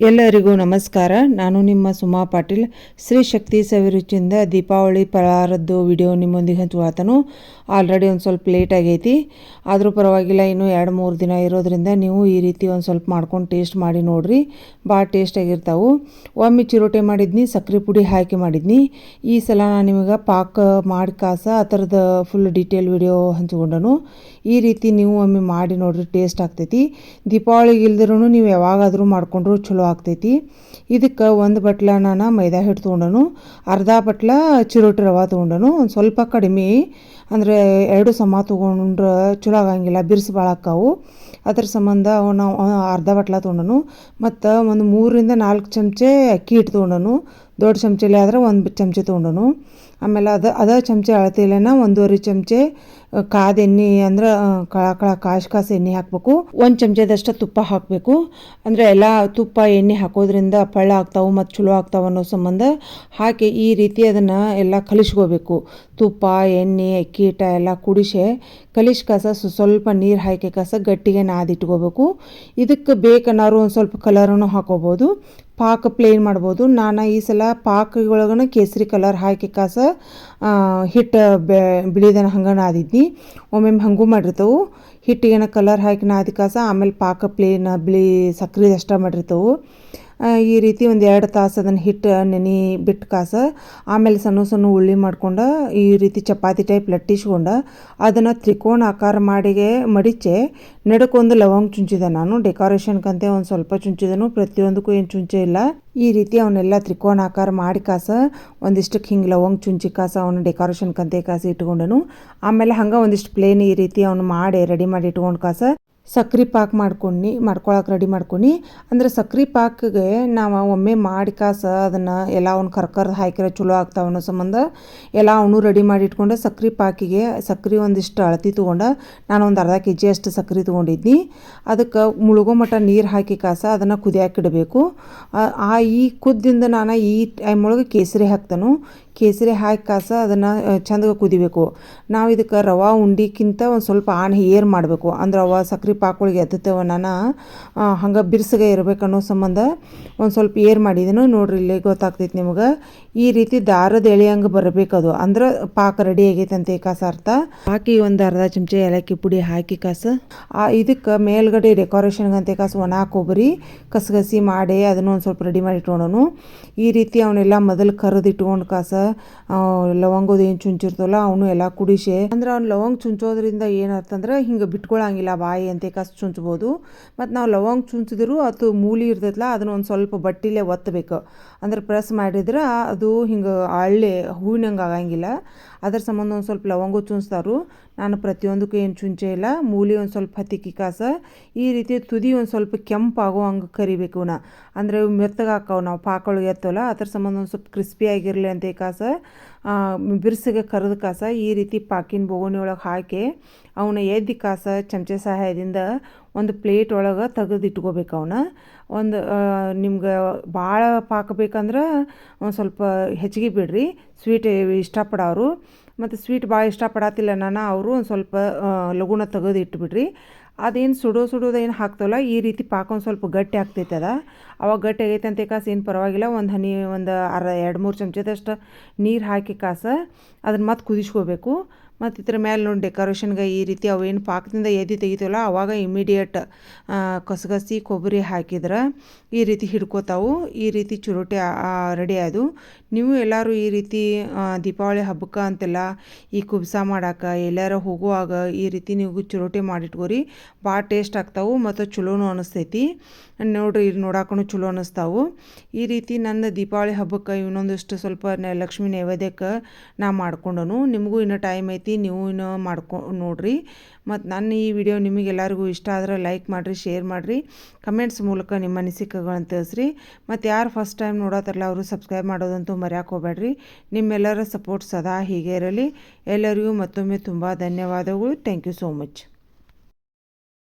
ಎಲ್ಲರಿಗೂ ನಮಸ್ಕಾರ. ನಾನು ನಿಮ್ಮ ಸುಮಾ ಪಾಟೀಲ್. ಶ್ರೀ ಶಕ್ತಿ ಸವಿರುಚಿಯಿಂದ ದೀಪಾವಳಿ ಫಲಾರದ್ದು ವಿಡಿಯೋ ನಿಮ್ಮೊಂದಿಗೆ ಹಂಚುವಾತನು. ಆಲ್ರೆಡಿ ಒಂದು ಸ್ವಲ್ಪ ಲೇಟ್ ಆಗೈತಿ. ಆದರೂ ಪರವಾಗಿಲ್ಲ, ಇನ್ನೂ ಎರಡು ಮೂರು ದಿನ ಇರೋದ್ರಿಂದ ನೀವು ಈ ರೀತಿ ಒಂದು ಸ್ವಲ್ಪ ಮಾಡ್ಕೊಂಡು ಟೇಸ್ಟ್ ಮಾಡಿ ನೋಡಿರಿ. ಭಾಳ ಟೇಸ್ಟ್ ಆಗಿರ್ತಾವೆ. ಒಮ್ಮೆ ಚಿರೋಟೆ ಮಾಡಿದ್ನಿ ಸಕ್ಕರೆ ಪುಡಿ ಹಾಕಿ ಮಾಡಿದ್ನಿ. ಈ ಸಲ ನಾನು ನಿಮಗೆ ಪಾಕ ಮಾಡಿ ಕಾಸ ಆ ಥರದ ಫುಲ್ ಡೀಟೇಲ್ ವಿಡಿಯೋ ಹಂಚ್ಕೊಂಡನು. ಈ ರೀತಿ ನೀವು ಒಮ್ಮೆ ಮಾಡಿ ನೋಡಿರಿ, ಟೇಸ್ಟ್ ಆಗ್ತೈತಿ. ದೀಪಾವಳಿಗೆ ಇಲ್ದಿರೂ ನೀವು ಯಾವಾಗಾದರೂ ಮಾಡಿಕೊಂಡ್ರು ಚಲೋ ಆಗ್ತೈತಿ. ಇದಕ್ಕೆ ಒಂದು ಬಟ್ಲ ನಾನು ಮೈದಾ ಹಿಟ್ಟು ತೊಗೊಂಡನು, ಅರ್ಧ ಬಟ್ಲ ಚಿರೋಟಿ ರವಾ ತೊಗೊಂಡನು, ಒಂದು ಸ್ವಲ್ಪ ಕಡಿಮೆ ಅಂದರೆ ಎರಡು ಸಮ ತೊಗೊಂಡ್ರೆ ಚಲೋ ಆಗಂಗಿಲ್ಲ, ಬಿರ್ಸು ಭಾಳ ಆಕ್ಕಾವು ಅದ್ರ ಸಂಬಂಧ ನಾವು ಅರ್ಧ ಬಟ್ಲ ತೊಗೊಂಡನು. ಮತ್ತು ಒಂದು ಮೂರರಿಂದ ನಾಲ್ಕು ಚಮಚೆ ಅಕ್ಕಿ ಹಿಟ್ಟು ತೊಗೊಂಡನು. ದೊಡ್ಡ ಚಮಚೆಲಿ ಆದ್ರೆ ಒಂದು ಚಮಚೆ ತೊಗೊಂಡನು. ಆಮೇಲೆ ಅದ ಅದ ಚಮಚೆ ಅಳತೆಲೆನ ಒಂದೂವರೆ ಚಮಚೆ ಕಾದ ಎಣ್ಣೆ ಅಂದ್ರೆ ಕಳ ಕಳ ಕಾಶ್ ಕಾಸು ಎಣ್ಣೆ ಹಾಕಬೇಕು. ಒಂದು ಚಮಚದಷ್ಟು ತುಪ್ಪ ಹಾಕಬೇಕು. ಅಂದರೆ ಎಲ್ಲ ತುಪ್ಪ, ಎಣ್ಣೆ ಹಾಕೋದ್ರಿಂದ ಪಳ್ಳ ಆಗ್ತಾವೆ ಮತ್ತು ಚಲೋ ಆಗ್ತಾವೆ ಅನ್ನೋ ಸಂಬಂಧ ಹಾಕಿ ಈ ರೀತಿ ಅದನ್ನು ಎಲ್ಲ ಕಲಿಸ್ಕೋಬೇಕು. ತುಪ್ಪ, ಎಣ್ಣೆ ಹಿಟ್ಟ ಎಲ್ಲ ಕುಡಿಸೆ ಕಲಿಶ್ ಕಸ ಸ್ವಲ್ಪ ನೀರು ಹಾಕಿ ಕಸ ಗಟ್ಟಿಗೆ ನಾದಿಟ್ಕೋಬೇಕು ಇದಕ್ಕೆ ಬೇಕನ್ನಾರು ಒಂದು ಸ್ವಲ್ಪ ಕಲರನ್ನು ಹಾಕೋಬೋದು. ಪಾಕ ಪ್ಲೇನ್ ಮಾಡ್ಬೋದು. ನಾನು ಈ ಸಲ ಪಾಕ ಒಳಗನ ಕೇಸರಿ ಕಲರ್ ಹಾಕಿ ಕಾಸ ಹಿಟ್ಟು ಬಿಳಿದನ ಹಂಗೆ ನಾದಿದ್ನಿ. ಒಮ್ಮೊಮ್ಮೆ ಹಂಗೂ ಮಾಡಿರ್ತವೆ. ಹಿಟ್ಟಿಗೆನ ಕಲರ್ ಹಾಕಿ ನಾದಿ ಕಾಸ, ಆಮೇಲೆ ಪಾಕ ಪ್ಲೇನ್ ಬಿಳಿ ಸಕ್ಕರೆ ಅಷ್ಟ ಮಾಡಿರ್ತವೆ. ಈ ರೀತಿ ಒಂದು ಎರಡು ತಾಸು ಅದನ್ನು ಹಿಟ್ಟು, ನೆನೆ ಬಿಟ್ಟು ಕಾಸ, ಆಮೇಲೆ ಸಣ್ಣ ಸಣ್ಣ ಉಳ್ಳಿ ಮಾಡ್ಕೊಂಡು, ಈ ರೀತಿ ಚಪಾತಿ ಟೈಪ್ ಲಟ್ಟಿಸ್ಕೊಂಡು, ಅದನ್ನು ತ್ರಿಕೋಣ ಆಕಾರ ಮಾಡಿಗೆ ಮಡಿಚೆ, ನಡಕ್ಕೊಂದು ಲವಂಗ ಚುಂಚಿದೆ. ನಾನು ಡೆಕೋರೇಷನ್ಗಂತೆ ಒಂದು ಸ್ವಲ್ಪ ಚುಂಚಿದನು, ಪ್ರತಿಯೊಂದಕ್ಕೂ ಏನು ಚುಂಚೆ ಇಲ್ಲ. ಈ ರೀತಿ ಅವನ್ನೆಲ್ಲ ತ್ರಿಕೋಣ ಆಕಾರ ಮಾಡಿ ಕಾಸ ಒಂದಿಷ್ಟಕ್ಕೆ ಹಿಂಗೆ ಲವಂಗ ಚುಂಚಿ ಕಾಸ ಅವನು ಡೆಕೋರೇಷನ್ ಕಂತೆ ಕಾಸ ಇಟ್ಕೊಂಡನು. ಆಮೇಲೆ ಹಂಗೆ ಒಂದಿಷ್ಟು ಪ್ಲೇನ್ ಈ ರೀತಿ ಅವನು ಮಾಡಿ ರೆಡಿ ಮಾಡಿ ಇಟ್ಕೊಂಡು ಕಾಸ ಸಕ್ರೆ ಪಾಕ್ ಮಾಡ್ಕೊಂಡು ಮಾಡ್ಕೊಳಕ್ಕೆ ರೆಡಿ ಮಾಡ್ಕೊಂಡು ಅಂದ್ರೆ ಸಕ್ರೆ ಪಾಕ್ಗೆ ನಾವು ಒಮ್ಮೆ ಮಾಡಿ ಕಾಸ ಅದನ್ನು ಎಲ್ಲ ಅವ್ನು ಕರ್ಕರ್ ಹಾಕಿರೋ ಚಲೋ ಆಗ್ತಾವೆ ಅನ್ನೋ ಸಂಬಂಧ ಎಲ್ಲ ಅವನು ರೆಡಿ ಮಾಡಿ ಇಟ್ಕೊಂಡು ಸಕ್ರೆ ಪಾಕಿಗೆ ಸಕ್ರೆ ಒಂದಿಷ್ಟು ಅಳತಿ ತೊಗೊಂಡು ನಾನು ಒಂದು ಅರ್ಧ ಕೆ ಜಿ ಅಷ್ಟು ಸಕ್ರೆ ತೊಗೊಂಡಿದ್ನಿ. ಅದಕ್ಕೆ ಮುಳುಗೋ ಮಟ್ಟ ನೀರು ಹಾಕಿ ಕಾಸ ಅದನ್ನು ಕುದಿಯಾಕಿಡಬೇಕು ಆ ಈ ಕುದ್ದಿಂದ ನಾನು ಈ ಟೈಮ್ ಒಳಗೆ ಕೇಸರಿ ಹಾಕ್ತಾನು. ಕೇಸರಿ ಹಾಕಿ ಕಾಸ ಅದನ್ನು ಚಂದಗೆ ಕುದಿಬೇಕು. ನಾವು ಇದಕ್ಕೆ ರವಾ ಉಂಡಿಕ್ಕಿಂತ ಒಂದು ಸ್ವಲ್ಪ ಆನ್ ಏರ್ ಮಾಡಬೇಕು. ಅಂದ್ರೆ ಅವ ಸಕ್ರೆ ಪಾಕೊಳಿಗೆ ಎತ್ತತ್ತವ ನಾನು? ಹಂಗೆ ಬಿರ್ಸಗೆ ಇರಬೇಕನ್ನೋ ಸಂಬಂಧ ಒಂದು ಸ್ವಲ್ಪ ಏರ್ ಮಾಡಿದನು ನೋಡ್ರಿ, ಇಲ್ಲಿ ಗೊತ್ತಾಗ್ತೈತಿ ನಿಮಗೆ. ಈ ರೀತಿ ದಾರದ ಎಳೆಯಂಗೆ ಬರಬೇಕದು. ಅಂದ್ರೆ ಪಾಕ ರೆಡಿ ಆಗೈತೆ ಅಂತ ಕಾಸ ಅರ್ಥ. ಹಾಕಿ ಒಂದು ಅರ್ಧ ಚಮಚ ಏಲಕ್ಕಿ ಪುಡಿ ಹಾಕಿ ಕಾಸ. ಆ, ಇದಕ್ಕೆ ಮೇಲ್ಗಡೆ ಡೆಕೋರೇಷನ್ಗಂತೆ ಕಾಸು ಒಣ ಕೊಬ್ಬರಿ ಕಸಗಸಿ ಮಾಡಿ ಅದನ್ನು ಒಂದು ಸ್ವಲ್ಪ ರೆಡಿ ಮಾಡಿ ಇಟ್ಕೊಂಡನು. ಈ ರೀತಿ ಅವನ್ನೆಲ್ಲ ಮೊದಲು ಕರೆದು ಇಟ್ಕೊಂಡು ಕಾಸ ಲವಂಗದ ಏನು ಚುಂಚಿರ್ತವಲ್ಲ ಅವನು ಎಲ್ಲ ಕುಡಿಸೆ ಅಂದ್ರೆ ಅವ್ನು ಲವಂಗ ಚುಂಚೋದ್ರಿಂದ ಏನಾಯ್ತಂದ್ರೆ ಹಿಂಗೆ ಬಿಟ್ಕೊಳಂಗಿಲ್ಲ ಬಾಯಿ ಅಂತ ಕಸ್ ಚುಂಚ್ಬೋದು. ಮತ್ತು ನಾವು ಲವಂಗ ಚುಂಚಿದ್ರು ಅದು ಮೂಲಿ ಇರ್ತೈತಲ್ಲ ಅದನ್ನ ಒಂದು ಸ್ವಲ್ಪ ಬಟ್ಟಿಲೆ ಒತ್ತಬೇಕು ಅಂದ್ರೆ ಪ್ರೆಸ್ ಮಾಡಿದ್ರೆ ಅದು ಹಿಂಗೆ ಹಳ್ಳಿ ಹೂವಿನಂಗೆ ಆಗಂಗಿಲ್ಲ. ಅದ್ರ ಸಂಬಂಧ ಒಂದು ಸ್ವಲ್ಪ ಲವಂಗ ಚುಂಚ್ತಾರು. ನಾನು ಪ್ರತಿಯೊಂದಕ್ಕೂ ಏನು ಚುಂಚೆ ಇಲ್ಲ. ಮೂಲಿ ಒಂದು ಸ್ವಲ್ಪ ಹತ್ತಿಕ್ಕಿ ಕಾಸ. ಈ ರೀತಿ ತುದಿ ಒಂದು ಸ್ವಲ್ಪ ಕೆಂಪಾಗೋ ಹಂಗೆ ಕರಿಬೇಕು ನಾ ಅಂದರೆ ಮೆತ್ತಗೆ ಹಾಕವು ನಾವು ಪಾಕೊಳಗೆ ಎತ್ತವಲ್ಲ ಅದ್ರ ಸಂಬಂಧ ಒಂದು ಸ್ವಲ್ಪ ಕ್ರಿಸ್ಪಿಯಾಗಿರಲಿ ಅಂತ ಕಾಸ. ಬಿರ್ಸಿಗೆ ಕರೆದ ಕಾಸ ಈ ರೀತಿ ಪಾಕಿನ ಬೋಗಣಿ ಒಳಗೆ ಹಾಕಿ ಅವನ್ನ ಎದ್ದು ಕಾಸ, ಚಮಚೆ ಸಹಾಯದಿಂದ ಒಂದು ಪ್ಲೇಟ್ ಒಳಗೆ ತೆಗೆದು ಇಟ್ಕೋಬೇಕು ಅವನ್ನ ಒಂದು ನಿಮ್ಗೆ ಭಾಳ ಪಾಕ ಬೇಕಂದ್ರೆ ಒಂದು ಸ್ವಲ್ಪ ಹೆಚ್ಚಿಗೆ ಬಿಡ್ರಿ. ಸ್ವೀಟ್ ಇಷ್ಟಪಡೋರು. ಮತ್ತು ಸ್ವೀಟ್ ಭಾಳ ಇಷ್ಟಪಡತ್ತಿಲ್ಲ ನಾನು, ಅವರು ಒಂದು ಸ್ವಲ್ಪ ಲಘುನ ತೆಗೆದು ಇಟ್ಬಿಡ್ರಿ ಅದೇನು ಸುಡೋ ಸುಡೋದೇನು ಹಾಕ್ತವಲ್ಲ, ಈ ರೀತಿ ಪಾಕ ಒಂದು ಸ್ವಲ್ಪ ಗಟ್ಟಿ ಆಗ್ತೈತೆ ಅದ. ಅವಾಗ ಗಟ್ಟಿ ಆಗೈತೆ ಅಂತ ಕಾಸು ಏನು ಪರವಾಗಿಲ್ಲ, ಒಂದು ಹನಿ, ಒಂದು ಅರ, ಎರಡು ಮೂರು ಚಮಚದಷ್ಟು ನೀರು ಹಾಕಿ ಕಾಸ ಅದನ್ನು ಮತ್ತೆ ಕುದಿಸ್ಕೋಬೇಕು. ಮತ್ತು ಇದ್ರ ಮೇಲೆ ನೋಡಿ ಡೆಕೋರೇಷನ್ಗೆ ಈ ರೀತಿ ಅವೇನು ಪಾಕದಿಂದ ಎದ್ದು ತೆಗಿತೀವಲ್ಲ, ಅವಾಗ ಇಮಿಡಿಯೇಟ್ ಕಸಗಸಿ ಕೊಬ್ಬರಿ ಹಾಕಿದ್ರೆ ಈ ರೀತಿ ಹಿಡ್ಕೋತಾವು. ಈ ರೀತಿ ಚುರುಟೆ ರೆಡಿ ಆದವು ನೀವು ಎಲ್ಲರೂ ಈ ರೀತಿ ದೀಪಾವಳಿ ಹಬ್ಬಕ್ಕೆ ಅಂತೆಲ್ಲ ಈ ಕುಬ್ಸ ಮಾಡಕ್ಕೆ ಎಲ್ಲಾರ ಹೋಗುವಾಗ ಈ ರೀತಿ ನೀವು ಚುರುಟಿ ಮಾಡಿಟ್ಕೋರಿ. ಭಾಳ ಟೇಸ್ಟ್ ಆಗ್ತಾವೆ ಮತ್ತು ಚಲೋನು ಅನಿಸ್ತೈತಿ. ನೋಡ್ರಿ ಇದು ನೋಡಾಕೂ ಚಲೋ ಅನ್ನಿಸ್ತಾವು ಈ ರೀತಿ ನನ್ನ ದೀಪಾವಳಿ ಹಬ್ಬಕ್ಕೆ ಇನ್ನೊಂದಿಷ್ಟು ಸ್ವಲ್ಪ ಲಕ್ಷ್ಮೀ ನೈವೇದ್ಯಕ್ಕೆ ನಾ ಮಾಡ್ಕೊಂಡನು. ನಿಮಗೂ ಇನ್ನೂ ಟೈಮ್ ಐತಿ, ನೀವು ಇನ್ನೂ ಮಾಡ್ಕೊ ನೋಡ್ರಿ. ಮತ್ತು ನನ್ನ ಈ ವಿಡಿಯೋ ನಿಮಗೆಲ್ಲರಿಗೂ ಇಷ್ಟ ಆದ್ರೆ ಲೈಕ್ ಮಾಡಿರಿ, ಶೇರ್ ಮಾಡಿರಿ. ಕಮೆಂಟ್ಸ್ ಮೂಲಕ ನಿಮ್ಮ ಅನಿಸಿಕೆಗಳನ್ನು ತಿಳಿಸ್ರಿ. ಮತ್ತು ಯಾರು ಫಸ್ಟ್ ಟೈಮ್ ನೋಡೋತಾರಲ್ಲ ಅವರು ಸಬ್ಸ್ಕ್ರೈಬ್ ಮಾಡೋದಂತೂ ಮರ್ಯಾಕೆ ಹೋಗ್ಬೇಡ್ರಿ ನಿಮ್ಮೆಲ್ಲರ ಸಪೋರ್ಟ್ ಸದಾ ಹೀಗೆ ಇರಲಿ. ಎಲ್ಲರಿಗೂ ಮತ್ತೊಮ್ಮೆ ತುಂಬ ಧನ್ಯವಾದಗಳು. Thank you so much.